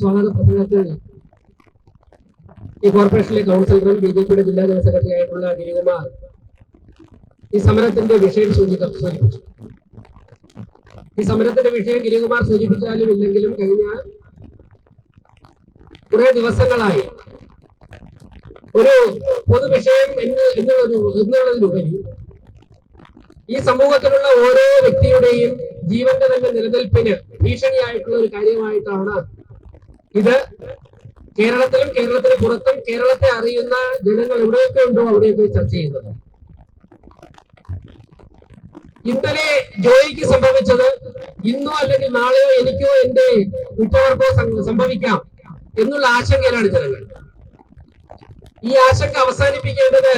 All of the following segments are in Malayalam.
സ്വാഗത പ്രസംഗത്തിൽ ഈ കോർപ്പറേഷനിലെ കൗൺസിലറും ബി ജെ പിയുടെ ജില്ലാ ജനറൽ സെക്രട്ടറി ആയിട്ടുള്ള ഗിരികുമാർ ഈ സമരത്തിന്റെ വിഷയം സൂചിത സൂചിപ്പിച്ചു. ഈ സമരത്തിന്റെ വിഷയം ഗിരികുമാർ സൂചിപ്പിച്ചാലും ഇല്ലെങ്കിലും കഴിഞ്ഞ കുറെ ദിവസങ്ങളായി ഒരു പൊതുവിഷയം എന്ന് എന്നുള്ളൊരു എന്നുള്ളതിലുപരി ഈ സമൂഹത്തിലുള്ള ഓരോ വ്യക്തിയുടെയും ജീവന്റെ തന്നെ നിലനിൽപ്പിന് ഭീഷണിയായിട്ടുള്ള ഒരു കാര്യമായിട്ടാണ് ഇത് കേരളത്തിലും കേരളത്തിന് പുറത്തും കേരളത്തെ അറിയുന്ന ജനങ്ങൾ എവിടെയൊക്കെ ഉണ്ടോ അവിടെയൊക്കെ ചർച്ച ചെയ്യുന്നത്. ഇന്നലെ ജോയിക്ക് സംഭവിച്ചത് ഇന്നോ അല്ലെങ്കിൽ നാളെയോ എനിക്കോ എന്റെ ഉറ്റവർക്കോ സംഭവിക്കാം എന്നുള്ള ആശങ്കയിലാണ് ജനങ്ങൾ. ഈ ആശങ്ക അവസാനിപ്പിക്കേണ്ടത്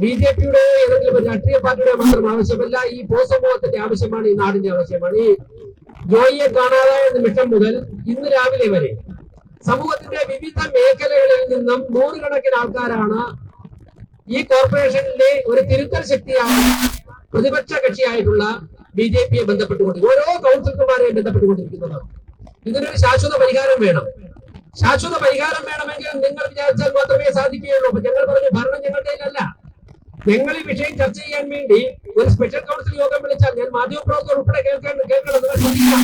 ബി ജെ പിയുടെ ഏതെങ്കിലും ഒരു രാഷ്ട്രീയ പാർട്ടിയുടെ മാത്രം ആവശ്യമല്ല ഈ പൊതുസമൂഹത്തിന്റെ ആവശ്യമാണ് ഈ നാടിന്റെ ആവശ്യമാണ്. ഈ ജോയിയെ കാണാതായ നിമിഷം മുതൽ ഇന്ന് രാവിലെ വരെ സമൂഹത്തിന്റെ വിവിധ മേഖലകളിൽ നിന്നും നൂറുകണക്കിന് ആൾക്കാരാണ് ഈ കോർപ്പറേഷനിലെ ഒരു തിരുത്തൽ ശക്തിയായി പ്രതിപക്ഷ കക്ഷിയായിട്ടുള്ള ബി ജെ പിയെ ബന്ധപ്പെട്ടുകൊണ്ട് ഓരോ കൗൺസിലർമാരെയും ബന്ധപ്പെട്ടുകൊണ്ടിരിക്കുന്നത്. ഇതിനൊരു ശാശ്വത പരിഹാരം വേണം. ശാശ്വത പരിഹാരം വേണമെങ്കിൽ നിങ്ങൾ വിചാരിച്ചാൽ മാത്രമേ സാധിക്കുകയുള്ളൂ. അപ്പൊ ഞങ്ങൾ പറഞ്ഞു ഭരണം ഞങ്ങളുടെ കയ്യിലല്ല. ഞങ്ങൾ ഈ വിഷയം ചർച്ച ചെയ്യാൻ വേണ്ടി ഒരു സ്പെഷ്യൽ കൗൺസിൽ യോഗം വിളിച്ചാൽ ഞാൻ മാധ്യമപ്രവർത്തകർ ഉൾപ്പെടെ കേൾക്കാൻ കേൾക്കണം. നിങ്ങൾ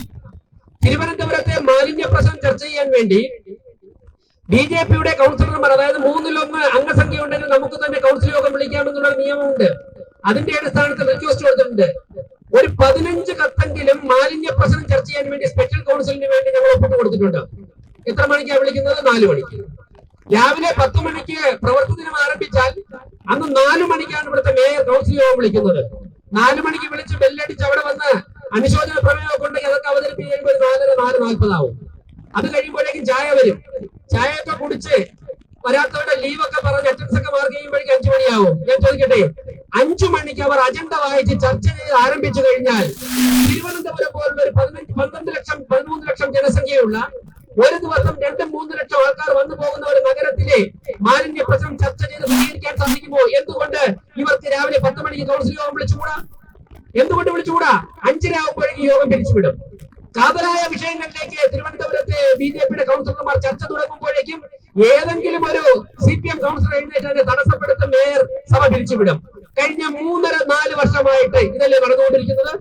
തിരുവനന്തപുരത്തെ മാലിന്യ പ്രശ്നം ചർച്ച ചെയ്യാൻ വേണ്ടി ബി ജെ പിയുടെ കൗൺസിലർമാർ അതായത് മൂന്നിലൊന്ന് അംഗസംഖ്യ ഉണ്ടെങ്കിൽ നമുക്ക് തന്നെ കൗൺസിൽ യോഗം വിളിക്കാമെന്നുള്ള നിയമമുണ്ട്. അതിന്റെ അടിസ്ഥാനത്തിൽ റിക്വസ്റ്റ് കൊടുത്തിട്ടുണ്ട്. ഒരു പതിനഞ്ച് കത്തെങ്കിലും മാലിന്യ പ്രശ്നം ചർച്ച ചെയ്യാൻ വേണ്ടി സ്പെഷ്യൽ കൗൺസിലിന് വേണ്ടി ഞങ്ങൾ ഒപ്പിട്ട് കൊടുത്തിട്ടുണ്ട്. എത്ര മണിക്കാണ് വിളിക്കുന്നത്? നാലു മണിക്ക് രാവിലെ പത്ത് മണിക്ക് പ്രവർത്തി ദിനം ആരംഭിച്ചാൽ അന്ന് നാലു മണിക്കാണ് ഇവിടുത്തെ മേയർ കൗൺസിൽ യോഗം വിളിക്കുന്നത്. നാലു മണിക്ക് വിളിച്ച് ബെല്ലടിച്ച് അവിടെ വന്ന് അനുശോചന പ്രമേയമൊക്കെ ഉണ്ടെങ്കിൽ അതൊക്കെ അവതരിപ്പിക്കുമ്പോൾ ഒരു നാലര നാല് നാൽപ്പതാവും. അത് കഴിയുമ്പോഴേക്കും ചായ വരും. ചായയൊക്കെ കുടിച്ച് വരാത്തവരുടെ ലീവൊക്കെ പറഞ്ഞ് അറ്റൻസ് ഒക്കെ മാർക്ക് ചെയ്യുമ്പോഴേക്കും അഞ്ചു മണിയാവും. ഞാൻ ചോദിക്കട്ടെ അഞ്ചു മണിക്ക് അവർ അജണ്ട വായിച്ച് ചർച്ച ചെയ്ത് ആരംഭിച്ചു കഴിഞ്ഞാൽ തിരുവനന്തപുരം പോലുള്ള ഒരു പതിനഞ്ച് പന്ത്രണ്ട് ലക്ഷം പതിമൂന്ന് ലക്ഷം ജനസംഖ്യയുള്ള ഒരു ദിവസം രണ്ടും മൂന്ന് ലക്ഷം ആൾക്കാർ വന്നു പോകുന്ന ഒരു നഗരത്തിലെ മാലിന്യ പ്രശ്നം ചർച്ച ചെയ്ത് പരിഹരിക്കാൻ സാധിക്കുമോ? എന്തുകൊണ്ട് ഇവർക്ക് രാവിലെ പത്ത് മണിക്ക് കൗൺസിൽ യോഗം വിളിച്ചുകൂടാ എന്തുകൊണ്ട് വിളിച്ചുകൂടാ? അഞ്ചരാകുമ്പോഴേക്കും യോഗം പിരിച്ചുവിടും. കാതലായ വിഷയങ്ങളിലേക്ക് തിരുവനന്തപുരത്തെ ബി ജെ പിയുടെ കൗൺസിലർമാർ ചർച്ച തുടങ്ങുമ്പോഴേക്കും ഏതെങ്കിലും ഒരു സി പി എം കൗൺസിലർ എഴുന്നേറ്റ് തടസ്സപ്പെടുത്തും മേയർ സഭ പിരിച്ചുവിടും. കഴിഞ്ഞ മൂന്നര നാല് വർഷമായിട്ട് ഇതല്ലേ നടന്നുകൊണ്ടിരിക്കുന്നത്?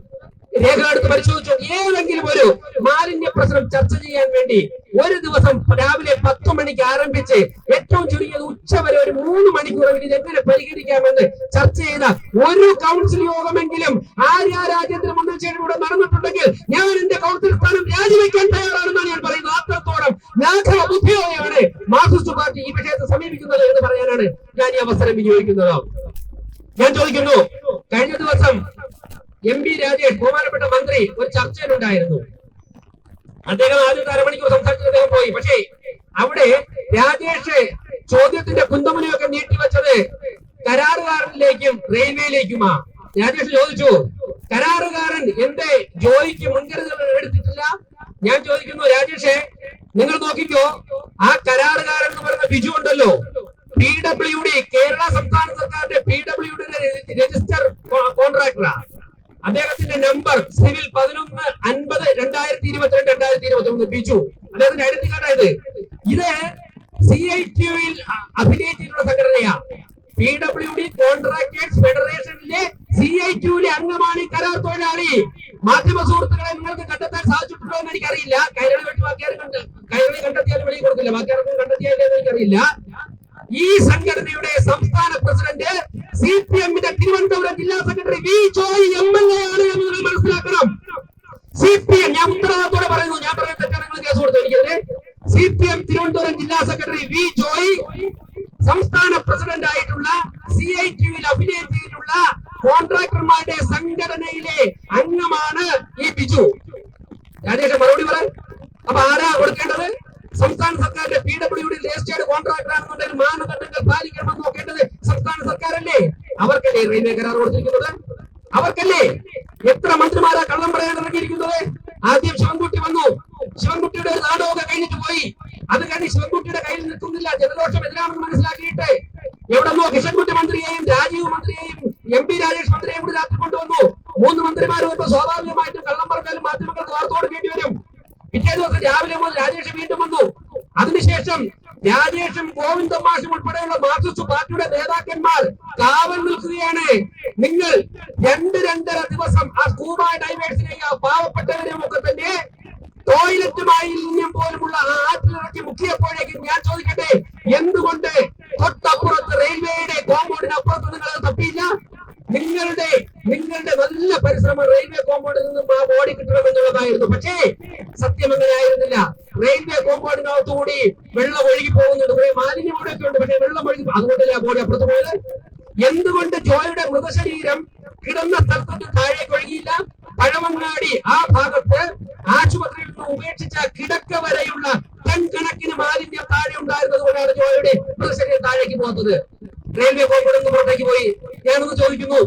രേഖ എടുത്ത് പരിശോധിച്ചു. ഏതെങ്കിലും ഒരു മാലിന്യ പ്രശ്നം ചർച്ച ചെയ്യാൻ വേണ്ടി ഒരു ദിവസം രാവിലെ പത്ത് മണിക്ക് ആരംഭിച്ച് ഏറ്റവും ചുരുങ്ങിയത് ഉച്ച വരെ ഒരു മൂന്ന് മണിക്കൂർ അവർ എങ്ങനെ പരിഹരിക്കാമെന്ന് ചർച്ച ചെയ്ത ഒരു കൗൺസിൽ യോഗമെങ്കിലും ആര്യ രാജ്യത്തിന് മുന്നിൽ മുന്നേറ്റത്തിലൂടെ നടന്നിട്ടുണ്ടെങ്കിൽ ഞാൻ എന്റെ കൗൺസിൽ സ്ഥാനം രാജിവെക്കാൻ തയ്യാറാണെന്നാണ് ഞാൻ പറയുന്നത്. അത്രത്തോളം ബുദ്ധിയോടെയാണ് മാർക്സിസ്റ്റ് പാർട്ടി ഈ വിഷയത്തെ സമീപിക്കുന്നത് എന്ന് പറയാനാണ് ഞാൻ ഈ അവസരം വിനിയോഗിക്കുന്നത്. ഞാൻ ചോദിക്കുന്നു കഴിഞ്ഞ ദിവസം എം പി രാജേഷ് ബഹുമാനപ്പെട്ട മന്ത്രി ഒരു ചർച്ചയിലുണ്ടായിരുന്നു. അദ്ദേഹം ആദ്യം അരമണിക്കൂർ സംസാരിച്ചു അദ്ദേഹം പോയി. പക്ഷേ അവിടെ രാജേഷ് ചോദ്യത്തിന്റെ കുന്തമുനയൊക്കെ നീട്ടിവെച്ചത് കരാറുകാരനിലേക്കും റെയിൽവേയിലേക്കുമാ. രാജേഷ് ചോദിച്ചു കരാറുകാരൻ എന്റെ ജോലിക്ക് മുൻകരുതൽ എടുത്തിട്ടില്ല? ഞാൻ ചോദിക്കുന്നു രാജേഷേ നിങ്ങൾ നോക്കിക്കോ ആ കരാറുകാരൻ എന്ന് പറയുന്ന ബിജു ഉണ്ടല്ലോ. പി ഡബ്ല്യു ഡി കേരള സംസ്ഥാന സർക്കാരിന്റെ പി ഡബ്ല്യു ഡി രജിസ്റ്റർ കോൺട്രാക്ടറാ. അദ്ദേഹത്തിന്റെ നമ്പർ സിവിൽ പതിനൊന്ന് അൻപത് രണ്ടായിരത്തി ഇരുപത്തിരണ്ട് രണ്ടായിരത്തി ഇരുപത്തി ഒന്ന് ബിജു അദ്ദേഹത്തിന്റെ ഐഡന്റി കാർഡായത് ഇത് സി ഐ ടിയുയിൽ അഭിനയിച്ചിട്ടുള്ള സംഘടനയാ. പി ഡബ്ല്യു ഡി കോൺട്രാക്ടേഴ്സ് ഫെഡറേഷനിലെ സി ഐ ടിയുവിലെ അംഗമാണ് ഈ കരാർ തൊഴിലാളി. മാധ്യമ സുഹൃത്തുക്കളെ നിങ്ങൾക്ക് കണ്ടെത്താൻ സാധിച്ചിട്ടുണ്ടോ എന്ന് എനിക്കറിയില്ല. കൈരളി വെട്ടി ബാക്കിയാരും കണ്ട് കൈരളി കണ്ടെത്തിയാലും വെളിയിൽ കൊടുക്കില്ല. ബാക്കിയാർക്കും കണ്ടെത്തിയാലും എനിക്കറിയില്ല. ഈ സംഘടനയുടെ സംസ്ഥാന പ്രസിഡന്റ് സി പി എമ്മിന്റെ തിരുവനന്തപുരം ജില്ലാ secretary V Joy M L A ആണ് എന്ന് നിങ്ങൾ മനസ്സിലാക്കണം. സി പി എം ഞാൻ ഉത്തരവാദിത്തോടെ പറയുന്നു. ഞാൻ പറയുന്ന തെറ്റാണെങ്കിൽ കേസ് കൊടുത്തു എനിക്കെതിരെ സി പി എം തിരുവനന്തപുരം ജില്ലാ സെക്രട്ടറി വി ജോയി സംസ്ഥാന പ്രസിഡന്റ് ആയിട്ടുള്ള സി ഐ ടിയിൽ അഭിനയം ചെയ്തിട്ടുള്ള കോൺട്രാക്ടർമാരുടെ സംഘടനയിലെ അംഗമാണ് ഈ ബിജു. രാജേഷ് മറുപടി പറ. അപ്പൊ ആരാ കൊടുക്കേണ്ടത്? സംസ്ഥാന സർക്കാരിന്റെ പി ഡബ്ല്യുഡി രജിസ്റ്റേർഡ് കോൺട്രാക്ടർ ആണെന്നുണ്ടെങ്കിൽ മാനദണ്ഡങ്ങൾ പാലിക്കണമെന്ന് നോക്കേണ്ടത് സംസ്ഥാന സർക്കാരല്ലേ? അവർക്കല്ലേ റെയിൽവേ കരാർ കൊടുത്തിരിക്കുന്നത്? അവർക്കല്ലേ? എത്ര മന്ത്രിമാരാ കള്ളം പറയാൻ ഇറങ്ങിയിരിക്കുന്നത്? ആദ്യം ശിവൻകുട്ടി വന്നു രണ്ടര ദിവസം ആ സ്കൂബ ഡൈവേഴ്സിനെയും ആ പാവപ്പെട്ടവരെയും ഒക്കെ തന്നെ ടോയ്ലറ്റ് മാലിന്യം പോലുമുള്ള ആ ആറ്റിലിറക്കി മുക്കിയപ്പോഴേക്കും ഞാൻ ചോദിക്കട്ടെ എന്തുകൊണ്ട് തൊട്ടപ്പുറത്ത് റെയിൽവേയുടെ കോമ്പൗണ്ടിനപ്പുറത്ത് നിങ്ങൾ അത് തപ്പിയില്ല? നിങ്ങളുടെ നിങ്ങളുടെ നല്ല പരിശ്രമം റെയിൽവേ കോമ്പൗണ്ടിൽ നിന്നും ആ ബോഡി കിട്ടണമെന്നുള്ളതായിരുന്നു പക്ഷേ സത്യം അങ്ങനെ ആയിരുന്നില്ല റെയിൽവേ കോമ്പൗണ്ടിനകത്തുകൂടി വെള്ളം ഒഴുകി പോകുന്നുണ്ട് കുറെ മാലിന്യം അവിടെയൊക്കെ ഉണ്ട്. പക്ഷേ വെള്ളം ഒഴുകി അതുകൊണ്ടല്ലേ ആ ബോഡി അപ്പുറത്ത് പോയത്? എന്തുകൊണ്ട് ജോയുടെ മൃതശരീരം കിടന്ന സ്ഥലത്തോട്ട് താഴേക്ക് ഒഴുകിയില്ല. പഴമങ്ങാടി ആ ഭാഗത്ത് ആശുപത്രിയിൽ നിന്ന് ഉപേക്ഷിച്ച കിടക്ക വരെയുള്ള ടൺ കണക്കിന് മാലിന്യം താഴെ ഉണ്ടായിരുന്നത് കൊണ്ടാണ് ജോയുടെ മൃതശരീരം താഴേക്ക് പോകുന്നത് റെയിൽവേ പോകുന്ന പുറത്തേക്ക് പോയി. ഞാനൊന്ന് ചോദിക്കുന്നു.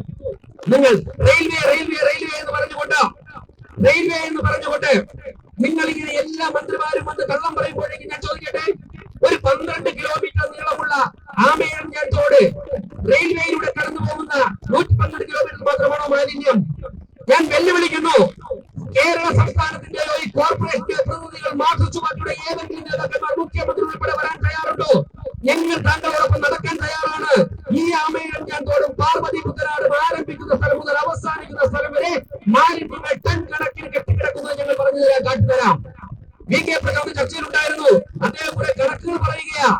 നിങ്ങൾ റെയിൽവേ റെയിൽവേ റെയിൽവേ എന്ന് പറഞ്ഞുകൊണ്ട് റെയിൽവേ എന്ന് പറഞ്ഞുകൊണ്ട് നിങ്ങൾ ഇങ്ങനെ എല്ലാ മന്ത്രിമാരും വന്ന് കള്ളം പറയുമ്പോഴേക്കും തരാം കാട്ടിത്തരാം വി കെ പ്രതാപ് ചർച്ചയിലുണ്ടായിരുന്നു. അദ്ദേഹം കുറെ കണക്കുകൾ പറയുകയാ.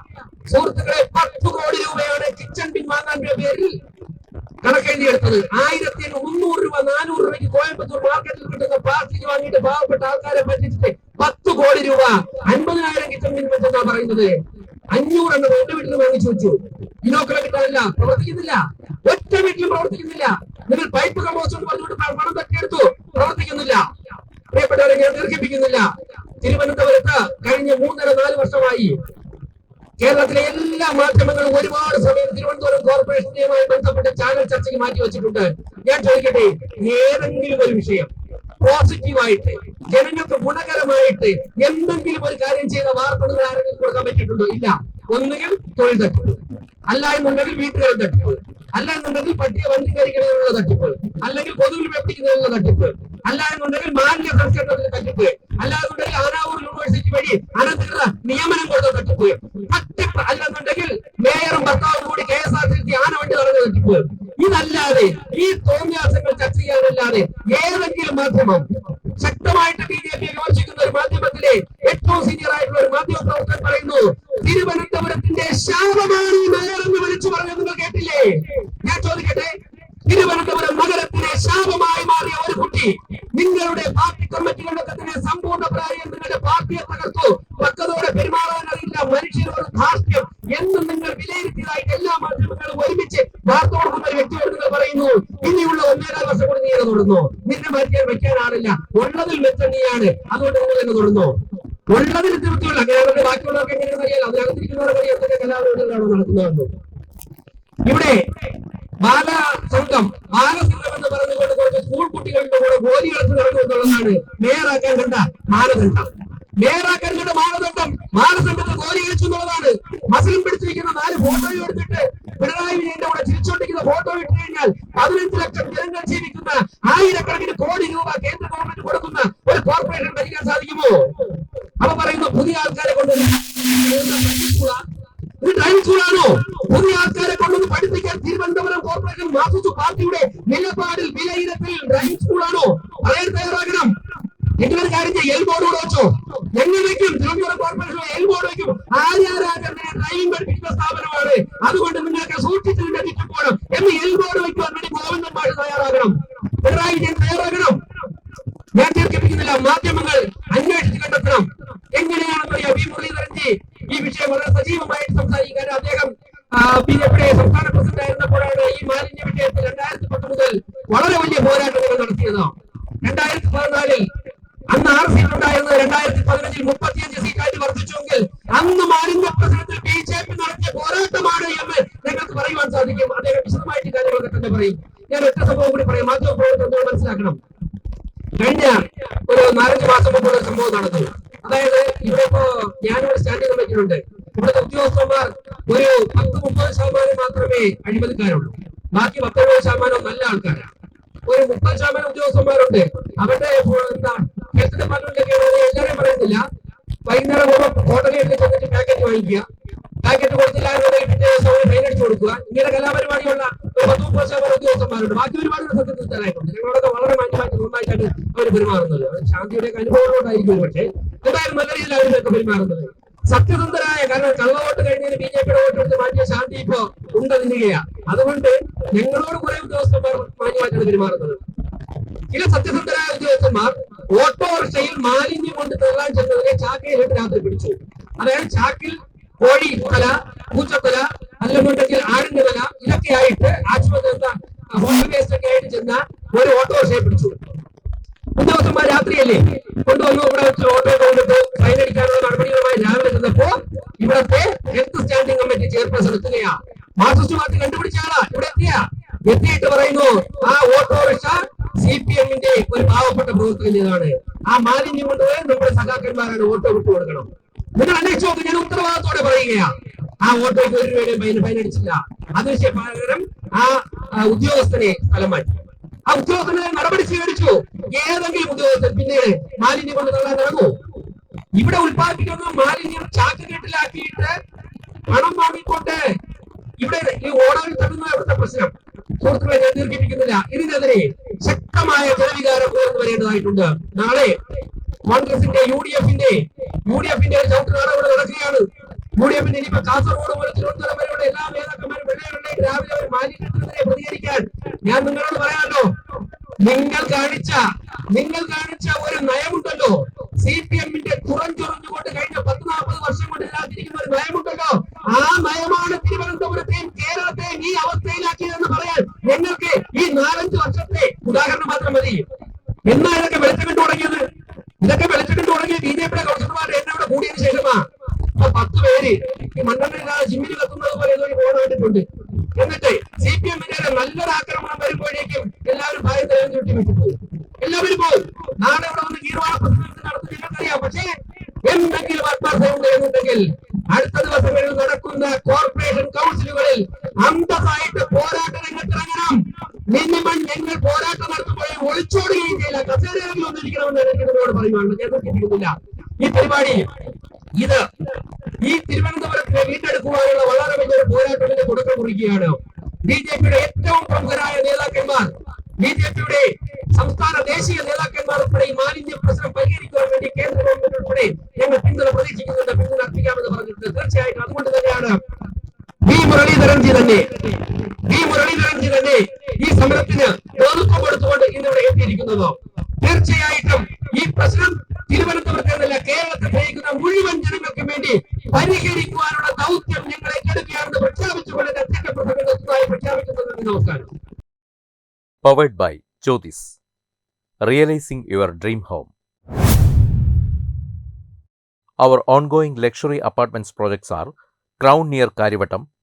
സുഹൃത്തുക്കളെ പത്ത് കോടി രൂപയാണ് കിച്ചൺ ബിൻ വാങ്ങാൻ പേരിൽ കണക്കെഴുതിയെടുത്തത് ആയിരത്തി മുന്നൂറ് രൂപ നാനൂറ് രൂപയ്ക്ക് കോയമ്പത്തൂർ മാർക്കറ്റിൽ കിട്ടുന്ന പ്ലാസ്റ്റിക് വാങ്ങിയിട്ട് പാവപ്പെട്ട ആൾക്കാരെ പറ്റിച്ചിട്ട് പത്ത് കോടി രൂപ അൻപതിനായിരം കിച്ചൺ ബിൻ വെച്ചെന്നാ പറയുന്നത്. അഞ്ഞൂറെണ്ണം എന്റെ വീട്ടിൽ വാങ്ങിച്ചു വെച്ചു. ഇനോക്കളെ കിട്ടാനില്ല പ്രവർത്തിക്കുന്നില്ല. ഒറ്റ വീട്ടിലും പ്രവർത്തിക്കുന്നില്ല. നിങ്ങൾ പൈപ്പ് കമ്പോസ്റ്റ് പറഞ്ഞുകൊണ്ട് പണം തട്ടിയെടുത്തു. ഞാൻ ദീർഘിപ്പിക്കുന്നില്ല തിരുവനന്തപുരത്ത് കഴിഞ്ഞ മൂന്നര നാല് വർഷമായി കേരളത്തിലെ എല്ലാ മാധ്യമങ്ങളും ഒരുപാട് സമയം തിരുവനന്തപുരം കോർപ്പറേഷനുമായി ബന്ധപ്പെട്ട ചാനൽ ചർച്ചയ്ക്ക് മാറ്റി വെച്ചിട്ടുണ്ട്. ഞാൻ ചോദിക്കട്ടെ ഏതെങ്കിലും ഒരു വിഷയം പോസിറ്റീവായിട്ട് ജനങ്ങൾക്ക് ഗുണകരമായിട്ട് എന്തെങ്കിലും ഒരു കാര്യം ചെയ്ത വാർത്തകൾ ആരെങ്കിലും കൊടുക്കാൻ പറ്റിയിട്ടുണ്ടോ? ഇല്ല. ഒന്നുകിൽ തൊഴിൽ തട്ടിപ്പ്. അല്ല എന്നുണ്ടെങ്കിൽ വീട്ടുകാർ തട്ടിപ്പ്. അല്ല എന്നുണ്ടെങ്കിൽ പട്ടിയെ വന്ധീകരിക്കുന്നതിനുള്ള തട്ടിപ്പ്. അല്ലെങ്കിൽ കൊതുകിൽ വെപ്പിക്കുന്നതിനുള്ള തട്ടിപ്പ്. അല്ല എന്നുണ്ടെങ്കിൽ മാലിന്യ സംസ്കരണത്തിന് തട്ടിപ്പ് അല്ലാന്നുണ്ടെങ്കിൽ ആറാവൂർ യൂണിവേഴ്സിറ്റി വഴി അനധികൃത നിയമനം കൊടുത്ത തട്ടിപ്പ് തട്ടിപ്പ് അല്ലെന്നുണ്ടെങ്കിൽ മേയറും ഭർത്താവും കൂടി K S R T C ആന വണ്ടി നടന്ന തട്ടിപ്പ് ഇതല്ലാതെ ഈ തോന്നിയാസങ്ങൾ ചർച്ച ചെയ്യാനല്ലാതെ ഏതെങ്കിലും മാധ്യമം ശക്തമായിട്ട് ബി ജെ പി വിമർശിക്കുന്ന ഒരു മാധ്യമത്തിലെ ഏറ്റവും സീനിയർ ആയിട്ടുള്ള ഒരു മാധ്യമ പ്രവർത്തകൻ പറയുന്നു തിരുവനന്തപുരത്തിന്റെ ശാപമാണ് ഈ മേയർ എന്ന് വിളിച്ചു പറഞ്ഞത് നിങ്ങൾ കേട്ടില്ലേ? വർഷം തൊടുന്നു. നിന്റെ മാറ്റിയാൽ വെക്കാൻ ആളില്ല. ഉള്ളതിൽ മെച്ചണിയാണ് അതുകൊണ്ട് നിങ്ങൾ തന്നെ തൊടുന്നു. ഉള്ളതിൽ തൃപ്തിയുള്ള അങ്ങനെ ബാക്കിയുള്ളവർക്ക് എങ്ങനെയാണ് അറിയാലോ. അതിനകത്തിരിക്കുന്നവർക്ക് അറിയാം എന്തൊക്കെ കലാപരിപാടികളാണ് നടക്കുന്നതെന്ന് ഇവിടെ ബാല സംഘം ബാലസംഘം എന്ന് പറഞ്ഞുകൊണ്ട് കുറച്ച് സ്കൂൾ കുട്ടികളുടെ കൂടെ ഗോലി കളിച്ച് നടന്നു എന്നുള്ളതാണ് മേയറാക്കാൻ കണ്ട മാനദണ്ഡം മേയറാക്കാൻ കണ്ട മാനദണ്ഡം ബാലസംഘത്തെ ഗോലി കളിച്ചു എന്നുള്ളതാണ്. മസിലും പിടിച്ചിരിക്കുന്ന നാല് ഫോട്ടോയും എടുത്തിട്ട് പിണറായി വിജയന്റെ കൂടെ ചിരിച്ചോണ്ടിരിക്കുന്ന ഫോട്ടോ ഇട്ട് കഴിഞ്ഞാൽ പതിനഞ്ച് ലക്ഷം ജനങ്ങൾ ജീവിക്കുന്ന ആയിരക്കണക്കിന് കോടി രൂപ കേന്ദ്ര ഗവൺമെന്റ് കൊടുക്കുന്ന ഒരു കോർപ്പറേഷൻ ഭരിക്കാൻ സാധിക്കുമോ? അവ പറയുന്നു പുതിയ ആൾക്കാരെ കൊണ്ട് ഇത് സ്കൂളാണോ പുതിയ ആൾക്കാരെ കൊണ്ടൊന്ന് പഠിപ്പിക്കാൻ തിരുവനന്തപുരം കോർപ്പറേഷൻ മാർക്സിസ്റ്റ് പാർട്ടിയുടെ നിലപാടിൽ വിലയിരത്തിൽ ഡ്രൈവിംഗ് സ്കൂളാണോ പറയാൻ തയ്യാറാകണം നിങ്ങളൊരു കാര്യം എൽ ബോർഡ് കൂടെ വെച്ചോ. ഞങ്ങൾ വെക്കും? തിരുവനന്തപുരം കോർപ്പറേഷൻ എൽ ബോർഡ് വെക്കും. ആര്യാരാജന്റെ ഡ്രൈവിംഗ് പഠിപ്പിക്കുന്ന സ്ഥാപനമാണ്. അതുകൊണ്ട് നിങ്ങൾക്ക് സൂക്ഷിച്ചതിന്റെ പതിനാലിൽ അന്ന് ആർ സി ഉണ്ടായിരുന്നത് രണ്ടായിരത്തി പതിനഞ്ചിൽ മുപ്പത്തിയഞ്ച് സീറ്റായിട്ട് വർദ്ധിച്ചുവെങ്കിൽ അന്ന് മാലിന്യ പ്രശ്നത്തിൽ ബി ജെ പി നടത്തിയ പോരാട്ടമാണ് എന്ന് നിങ്ങൾക്ക് പറയുവാൻ സാധിക്കും. അദ്ദേഹം വിശദമായിട്ട് കാര്യങ്ങളൊക്കെ തന്നെ പറയും. ഞാൻ ഒറ്റ സംഭവം കൂടി പറയാം. മാധ്യമ പ്രവർത്തനത്തോട് മനസ്സിലാക്കണം. കഴിഞ്ഞ ഒരു നാലഞ്ച് മാസം മുമ്പ് ഒരു സംഭവം നടന്നു. അതായത് ഇവിടെ ഇപ്പോ ഞാനിവിടെ സ്റ്റാൻഡിംഗ് കമ്മിറ്റിയിലുണ്ട്. ഇവിടുത്തെ ഉദ്യോഗസ്ഥന്മാർ ഒരു പത്ത് മുപ്പത് ശതമാനം മാത്രമേ അഴിമതിക്കാരുള്ളൂ. ബാക്കി പത്തൊമ്പത് ശതമാനം നല്ല ആൾക്കാരാണ്. ഒരു മുപ്പത് ശതമാനം ഉദ്യോഗസ്ഥന്മാരുണ്ട്. അവരുടെ എന്താ ഹെൽത്ത് ഡിപ്പാർട്ട്മെന്റിലൊക്കെ എല്ലാവരും പറയുന്നില്ല. വൈകുന്നേരം ഹോട്ടലിൽ ചെന്നിട്ട് പാക്കറ്റ് വാങ്ങി വാങ്ങിക്കുക. പാക്കറ്റ് കൊടുത്തില്ല എന്നുണ്ടെങ്കിൽ പിറ്റേ ദിവസം അവർ ഫൈൻ അടിച്ചു കൊടുക്കുക. ഇങ്ങനെ കലാപരിപാടിയുള്ള ഒരു ശതമാനം ഉദ്യോഗസ്ഥന്മാരുണ്ട്. ബാക്കി ഒരുപാട് സത്യത്തിൽ തരായിട്ടുണ്ട് ഞങ്ങളൊക്കെ വളരെ മാന്യമായിട്ട് നന്നായിട്ടാണ് അവർ പെരുമാറുന്നത്. ശാന്തിയുടെ അനുഭവങ്ങളോടായിരിക്കും പക്ഷേ എന്തായാലും നല്ല രീതിയിൽ അവരൊക്കെ പെരുമാറുന്നത്. സത്യസന്ധരായ കാരണം കള്ളവോട്ട് കഴിഞ്ഞതിന് ബി ജെ പിയുടെ വോട്ട് എടുത്ത് മാറ്റിയ ശാന്തി ഇപ്പോ ഉണ്ടെന്നിരിക്കുകയാ അതുകൊണ്ട് ഞങ്ങളോട് കുറെ ഉദ്യോഗസ്ഥന്മാർ മാന്യമായിട്ടാണ് പെരുമാറുന്നത്. ചില സത്യസന്ധരായ ഉദ്യോഗസ്ഥന്മാർ ഓട്ടോറിക്ഷയിൽ മാലിന്യം കൊണ്ട് തള്ളാൻ ചെന്നതിനെ ചാക്കയിലിട്ട് രാത്രി പിടിച്ചു. അതായത് ചാക്കിൽ കോഴി കൊല പൂച്ചക്കൊല അല്ലെന്നുണ്ടെങ്കിൽ ആടിന്റെ കൊല ഇതൊക്കെ ആയിട്ട് ആശുപത്രി ഹോട്ടൽ ഒക്കെ ആയിട്ട് ചെന്ന ഒരു ഓട്ടോറിക്ഷയെ പിടിച്ചു. ഉദ്യോഗസ്ഥന്മാർ രാത്രിയല്ലേ? കൊണ്ടുവന്നു ഇവിടെ വെച്ച്? പ്രവർത്തകന്റേതാണ് ആ മാലിന്യം കൊണ്ടുപോയി നമ്മുടെ സഖാക്കന്മാരാണ് ഓട്ടോ വിട്ടു കൊടുക്കണം. നിങ്ങൾ അന്വേഷിച്ചു നോക്ക് ഞാൻ ഉത്തരവാദിത്തോടെ പറയുകയാ. ആ ഓട്ടോയ്ക്ക് ഒരു രൂപയുടെ ഫൈൻ ഫൈൻ അടിച്ചില്ല. അതിനുശേഷം പകരം ആ ഉദ്യോഗസ്ഥനെ സ്ഥലം മാറ്റി. ആ ഉദ്യോഗസ്ഥനെ നടപടി സ്വീകരിച്ചു. ഏതെങ്കിലും ഉദ്യോഗസ്ഥൻ പിന്നീട് മാലിന്യം കൊണ്ട് തള്ളാൻ ഇറങ്ങൂ. ഇവിടെ ഉത്പാദിപ്പിക്കുന്ന മാലിന്യം ചാക്കുകെട്ടിലാക്കിയിട്ട് പണം വാങ്ങിക്കൊണ്ട് ഇവിടെ ഈ ഓടാൻ തട്ടുന്ന അവിടുത്തെ പ്രശ്നം. സുഹൃത്തുക്കളെ ഞാൻ ദീർഘിപ്പിക്കുന്നില്ല. ഇതിനെതിരെ ശക്തമായ ജനവികാരം ഉയർന്നു വരേണ്ടതായിട്ടുണ്ട്. നാളെ കോൺഗ്രസിന്റെ യു ഡി എഫിന്റെ യു ഡി എഫിന്റെ ചവിട്ടുനാട് നടക്കുകയാണ്. യു ഡി എഫിന്റെ ഇനിയിപ്പോ കാസർഗോഡ് മുതൽ തിരുവനന്തപുരം വരെയുള്ള എല്ലാ നേതാക്കന്മാരും വെള്ളയുണ്ടെങ്കിൽ രാവിലെ അവർ മാലിന്യത്തിനെതിരെ പ്രതികരിക്കാൻ ഞാൻ നിങ്ങളോട് പറയാമല്ലോ. നിങ്ങൾ കാണിച്ച നിങ്ങൾ കാണിച്ച ഒരു നയമുണ്ടല്ലോ. സി പി എമ്മിന്റെ തുറഞ്ചൊറിഞ്ഞുകൊണ്ട് കഴിഞ്ഞ പത്ത് നാൽപ്പത് വർഷം കൊണ്ട് ഇല്ലാതിരിക്കുന്ന ഒരു നയമുണ്ടല്ലോ. ആ നയമാണ് തിരുവനന്തപുരത്തെയും കേരളത്തെയും ഈ അവസ്ഥയിലാക്കിയതെന്ന് പറയാൻ നിങ്ങൾക്ക് ഈ നാലഞ്ച് ഉദാഹരണം മാത്രം മതി. എന്നാ ഇതൊക്കെ വെളിച്ചം തുടങ്ങിയത്? ഇതൊക്കെ വെളിച്ചം തുടങ്ങിയ ബി ജെ പിയുടെ കൗൺസിലർമാർ എന്നെ ഇവിടെ കൂടിയതിനു ശേഷമാ. ഇപ്പൊ പത്ത് പേര് ഈ മണ്ഡലമില്ലാതെ ജിമ്മിൽ കത്തുന്നത് പോലെ ഇതുവരെ കണ്ടിട്ടുണ്ട്. എന്നിട്ട് സി പി എമ്മിന്റെ നല്ലൊരു ആക്രമണം വരുമ്പോഴേക്കും എല്ലാവരും ഭയത്തിലും ചുറ്റി വെച്ചു എല്ലാവരും പോകും നാളെ ഇവിടെ വന്ന് കീഴ്വാണ പ്രസിഡന്റ് നടത്തും. പക്ഷേ എന്തെങ്കിലും ആത്മാർത്ഥമുണ്ട് എന്നുണ്ടെങ്കിൽ അടുത്ത ദിവസങ്ങളിൽ നടക്കുന്ന കോർപ്പറേഷൻ കൗൺസിലുകളിൽ അന്തസ്സായിട്ട് പോരാട്ട രംഗത്തിറങ്ങണം. മിനിമം ഞങ്ങൾ പോരാട്ടം നടത്തുമ്പോൾ ഒളിച്ചോടുകയും ചെയ്യില്ല. കസേരകളിൽ വന്നിരിക്കണമെന്ന് എനിക്ക് പറയുകയാണ്. ഞാൻ നിർത്തിപ്പിക്കുന്നില്ല ഈ പരിപാടി ഇത് ഈ തിരുവനന്തപുരത്തിനെ വീണ്ടെടുക്കുവാനുള്ള വളരെ വലിയൊരു പോരാട്ടത്തിന്റെ തുടക്കം കുറിക്കുകയാണ്. ബി ജെ പിയുടെ ഏറ്റവും പ്രമുഖരായ നേതാക്കന്മാർ ബി ജെ പിയുടെ സംസ്ഥാന ദേശീയ നേതാക്കന്മാർ ഉൾപ്പെടെ ഈ മാലിന്യ പ്രശ്നം പരിഹരിക്കുവാൻ വേണ്ടി കേന്ദ്ര ഗവൺമെന്റ് ഉൾപ്പെടെ ഞങ്ങൾ പിന്തുണ പ്രതീക്ഷിക്കുന്നുണ്ട് പിന്തുണ അർപ്പിക്കാമെന്ന് പറഞ്ഞിട്ടുണ്ട്. തീർച്ചയായിട്ടും അതുകൊണ്ട് തന്നെയാണ് വി മുരളീധരൻജി തന്നെ വി മുരളീധരൻജി തന്നെ ഈ സമരത്തിന് നേതൃത്വം കൊടുത്തുകൊണ്ട് ഇന്നിവിടെ എത്തിയിരിക്കുന്നത് തീർച്ചയായിട്ടും ഈ പ്രശ്നം തിരുവനന്തപുരത്ത് എന്നല്ല കേരളത്തിൽ ജയിക്കുന്ന മുഴുവൻ ജനങ്ങൾക്കും വേണ്ടി പരിഹരിക്കുവാനുള്ള ദൗത്യം ഞങ്ങൾ ഏറ്റെടുക്കുകയാണെന്ന് പ്രഖ്യാപിച്ചുകൊണ്ട് എന്റെ അധ്യക്ഷ പ്രസംഗം നിർത്തുന്നതായി പ്രഖ്യാപിക്കുന്നത് നമസ്കാരം powered by Jyotis. Realizing your dream home.